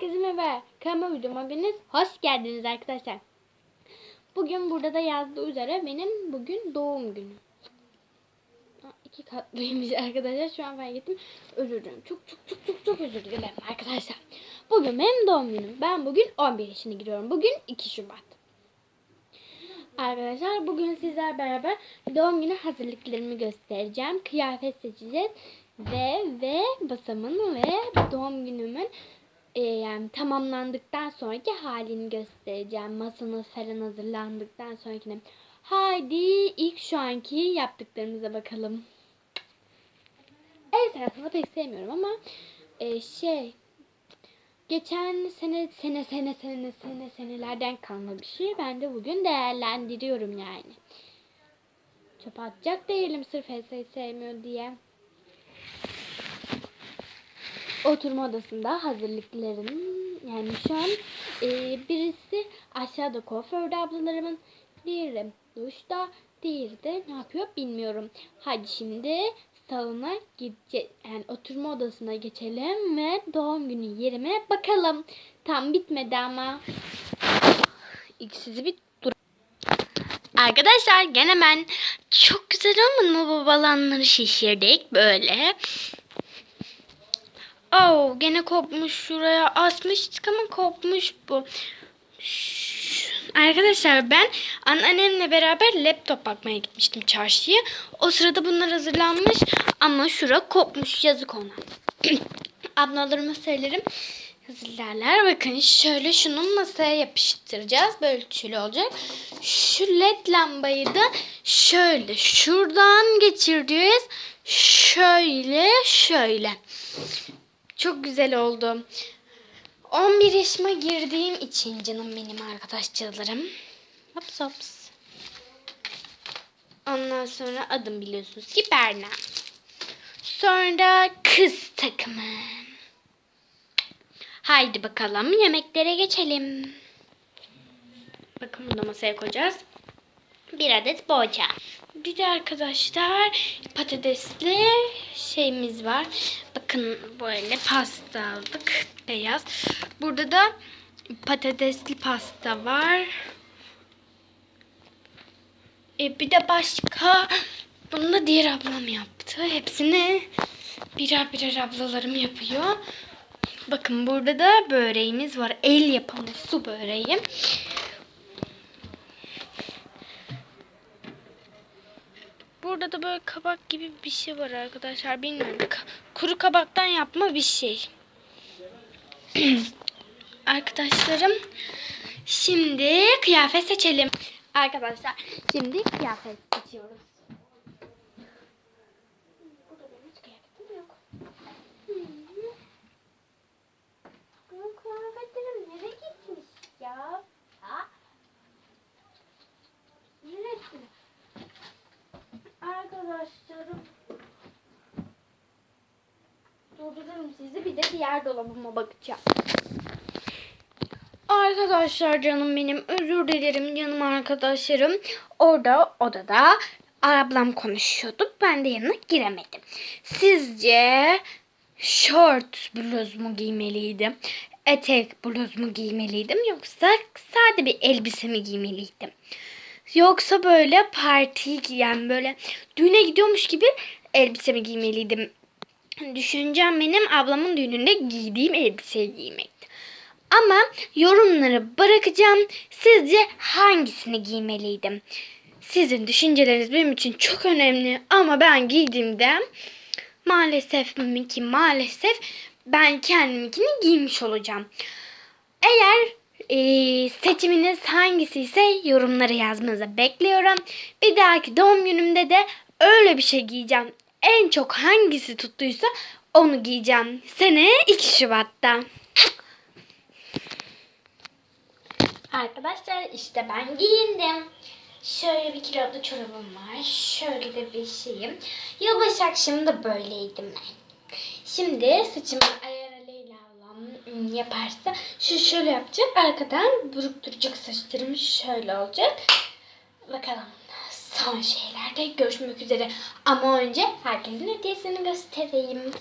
Herkese merhaba. Kanalıma videoma hepiniz hoş geldiniz arkadaşlar. Bugün burada da yazdığı üzere benim bugün doğum günüm. Ha, İki katlıymış arkadaşlar. Şu an fark ettim. Özür dilerim. Çok çok çok çok çok özür dilerim arkadaşlar. Bugün benim doğum günüm. Ben bugün 11 yaşına giriyorum. Bugün 2 Şubat. Arkadaşlar bugün sizler beraber doğum günü hazırlıklarımı göstereceğim. Kıyafet seçeceğiz. Ve ve basamın ve doğum günümün e, yani tamamlandıktan sonraki halini göstereceğim. Masamız falan hazırlandıktan sonrakine. Haydi ilk şu anki yaptıklarımıza bakalım. El tarafını pek sevmiyorum ama e, şey geçen sene sene sene sene sene senelerden kalma bir şey. Ben de bugün değerlendiriyorum yani. Çöp atacak değilim sırf Elsa'yı sevmiyor diye. Oturma odasında hazırlıklarım yani şu an e, birisi aşağıda kuaförde ablalarımın diğeri duşta diğeri de ne yapıyor bilmiyorum. Hadi şimdi salona gideceğiz. Yani oturma odasına geçelim ve doğum günü yerime bakalım. Tam bitmedi ama. İlk sizi bir dur. Arkadaşlar gene ben çok güzel olmadı mı bu balonları şişirdik böyle. Oh gene kopmuş şuraya asmıştık ama kopmuş bu. Şş, Arkadaşlar ben anneannemle beraber laptop bakmaya gitmiştim çarşıya. O sırada bunlar hazırlanmış ama şura kopmuş yazık ona. Ablalarıma söylerim hazırlarlar. Bakın şöyle şunu masaya yapıştıracağız. Böyle tülü olacak. Şu led lambayı da şöyle şuradan geçireceğiz. Şöyle şöyle. Çok güzel oldu. 11 yaşıma girdiğim için canım benim arkadaşlarım. Hops hops. Ondan sonra adım biliyorsunuz ki Berna. Sonra kız takımı. Haydi bakalım yemeklere geçelim. Bakın bunu da masaya koyacağız. Bir adet boğaça. Bir de arkadaşlar patatesli şeyimiz var. Bakın böyle pasta aldık. Beyaz. Burada da patatesli pasta var. E, bir de başka bunu da diğer ablam yaptı. Hepsini birer birer ablalarım yapıyor. Bakın burada da böreğimiz var. El yapımı su böreği. Burada da böyle kabak gibi bir şey var arkadaşlar. Bilmiyorum. Kuru kabaktan yapma bir şey. Arkadaşlarım şimdi kıyafet seçelim. Arkadaşlar şimdi kıyafet seçiyoruz. Kıyafetim yok. Hı hı. Sizi bir de diğer dolabıma bakacağım. Arkadaşlar canım benim özür dilerim canım arkadaşlarım. Orada odada ablam konuşuyordu. Ben de yanına giremedim. Sizce short bluz mu giymeliydim? Etek bluz mu giymeliydim? Yoksa sade bir elbise mi giymeliydim? Yoksa böyle parti giyen böyle düğüne gidiyormuş gibi elbise mi giymeliydim? Düşüncem benim ablamın düğününde giydiğim elbiseyi giymekti. Ama yorumları bırakacağım. Sizce hangisini giymeliydim? Sizin düşünceleriniz benim için çok önemli ama ben giydiğimde maalesef ki maalesef ben kendiminkini giymiş olacağım. Eğer e, seçiminiz hangisi ise yorumlara yazmanızı bekliyorum. Bir dahaki doğum günümde de öyle bir şey giyeceğim. En çok hangisi tuttuysa onu giyeceğim. Seneye 2 Şubat'ta. Arkadaşlar işte ben giyindim. Şöyle bir kilolu çorabım var. Şöyle de bir şeyim. Yılbaşı akşamı da böyleydim ben. Şimdi saçımı ayar Leyla ablam yaparsa şu şöyle yapacak. Arkadan buruk duracak saçlarım şöyle olacak. Bakalım son şeylerde görüşmek üzere. Ama önce herkesin hediyesini göstereyim.